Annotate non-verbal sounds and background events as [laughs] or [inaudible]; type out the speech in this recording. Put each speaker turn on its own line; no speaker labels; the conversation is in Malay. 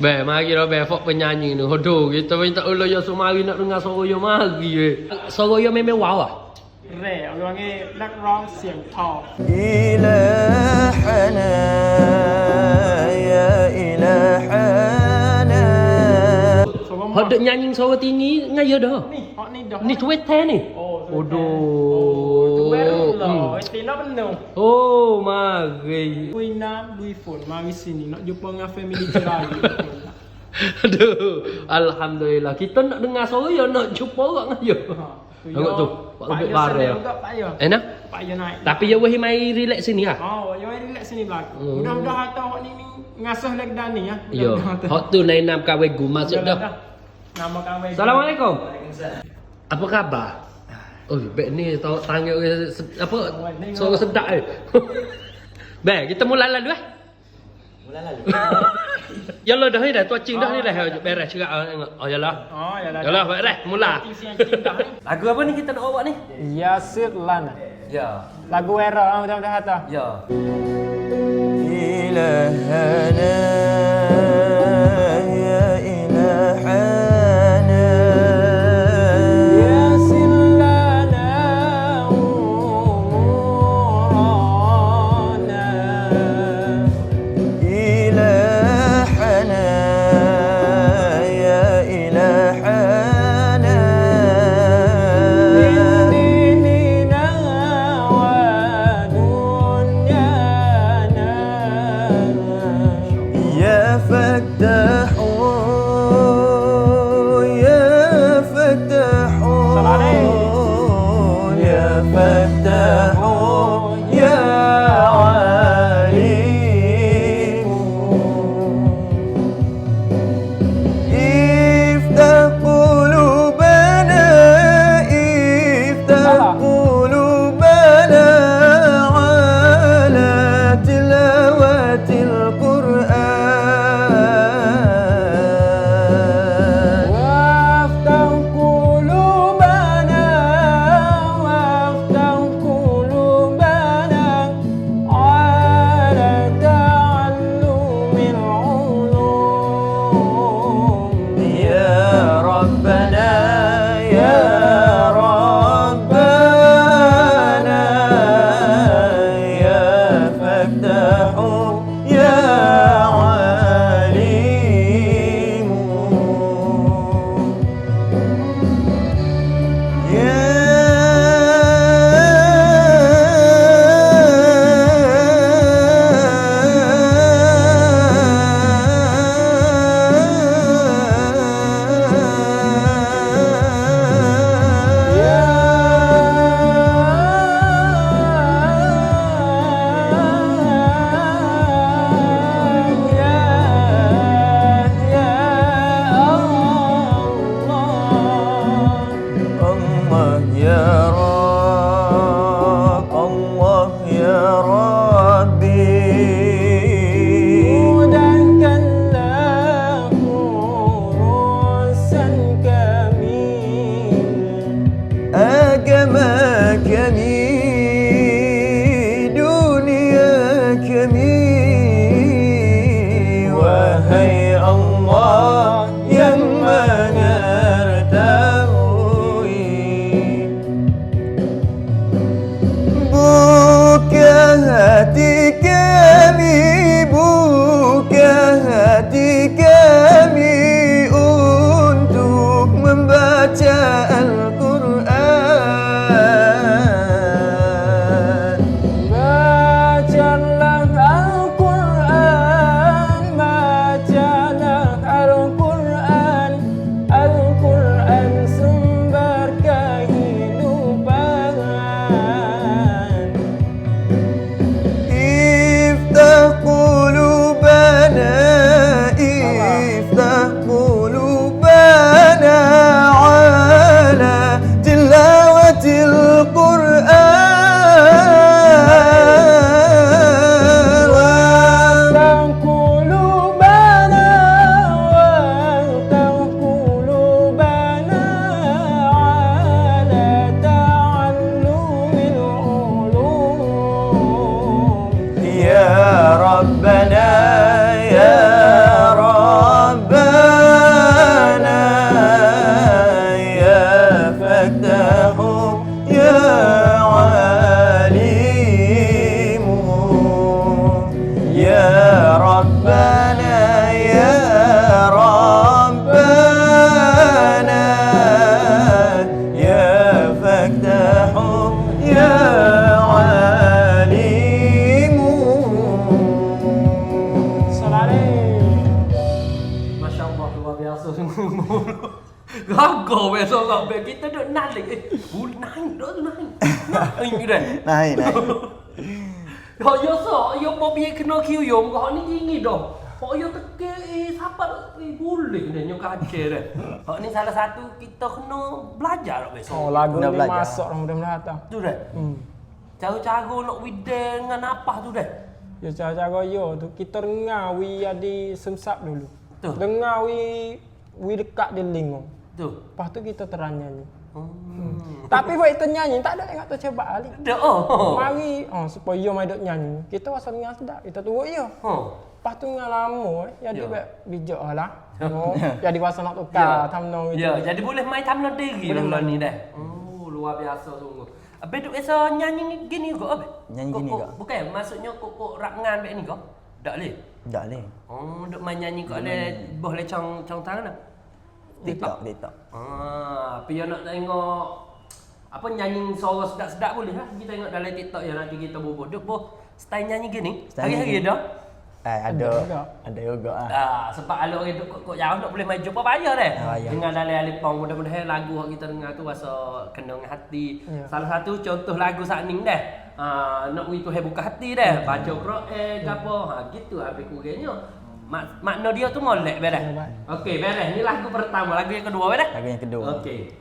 Be, mari lah be, fok penyanyi ni, hodoh kita pun tak boleh yang sumari nak dengar suara yang mari eh. be. Suara yang memang wow
lah. Re, orang
ni nak rong
siang tau. Ilahana, ya
ilahana. Hodoh nyanyi suara tinggi, ngaya dah.
Ni, hok ni dah.
Ni tuwet teh ni.
Oh,
hodoh.
Oh, mm. Entina penuh.
Oh, mari.
Kuina bui phone, mari sini nak jumpa dengan family kita lagi. [laughs]
Aduh, alhamdulillah. Kita nak dengar suara ya nak jumpa orang ngayo. Ya. Ha. Tengok ya. tu. Pak Ubi ya
Bare. Ya.
Enak?
Pak Yo naik.
Tapi yo wehi mai relax sini ah. Ya?
Oh, yo relax sini belaka.
Hmm.
Mudah-mudahan hata awak ni ngasah lek dani ya. Yo.
Hot tu lain nam kawe masuk dah.
Nama kawe.
Assalamualaikum. Apa khabar? Oh, bag ni tahu tangan orang apa? Suara sedap eh. [laughs] Baik, kita mula lalu eh.
Mula lalu. [laughs]
Ya dah ni dah tua cing dah ni dah oh, ya. beres cerak ah, tengok. Oh yalah.
Oh yalah.
Yalah beres mula. Lagu apa ni kita nak bawa ni?
Yasir Lana.
Ya.
Lagu era
orang
dah dah kata.
Ya.
Ilahana. jadi ke Gagal biasa kau be kita duk nalik. Eh, bul naik dah tu naik. Naik dah. [laughs]
Naik naik.
Kau [laughs] yo so, yo mau biar kena kiu yo, kau ni tinggi dah. Kau yo teke eh siapa eh boleh ni nyok kace dah. Kau ni salah satu kita kena belajar dah besok.
Oh, lagu ni
belajar.
masuk dah mudah-mudahan datang.
Tu dah.
Hmm.
Cara-cara nak wideng dengan apa tu dah.
Ya cara-cara yo tu kita dengar wi ada semsap dulu.
Tu.
Dengar wi wi dekat di lingo.
Tu.
Lepas tu kita terang nyanyi.
Hmm.
Tapi buat kita nyanyi tak ada yang tak coba ali.
Dah oh.
Mari oh, supaya yo mai duk nyanyi. Kita rasa dengar sedap. Kita turut yo.
Oh.
Lepas tu dengar lama eh, ya dia
Ya.
buat bijak lah. [laughs] Oh, jadi rasa nak tukar tamnong itu.
Ya, jadi boleh main tamlan diri
Boleh
lah
main.
ni dah. Oh, luar biasa sungguh. Abang duk biasa nyanyi gini ke abang?
Nyanyi gini
Kok-
ke?
kok- Bukan, maksudnya kok kok rap ngan ni ke? Tak boleh.
Tak boleh.
Oh, duk main nyanyi kok ada boh le cong cong tangan dah.
TikTok, TikTok.
Ah, tapi yang nak tengok apa nyanyi suara sedap-sedap boleh lah. Kita tengok dalam TikTok yang nanti kita bobo. Duk boh style nyanyi gini. Hari-hari dah.
Eh,
Ada
ada
juga.
ada juga ah.
Ah, sebab kalau orang duk kok jauh nak boleh main jumpa bayar deh.
Ah.
Dengan dalam alipong mudah-mudahan lagu yang kita dengar tu rasa kena dengan hati.
Ya.
Salah satu contoh lagu saat ni deh. Ah, nak wi tu buka hati deh. Baca Quran ke apa. Ha gitu habis kurangnya. Mak makna dia tu molek beres. Okey, beres. Ni lagu pertama, lagu yang kedua beres.
Lagu yang kedua.
Okey.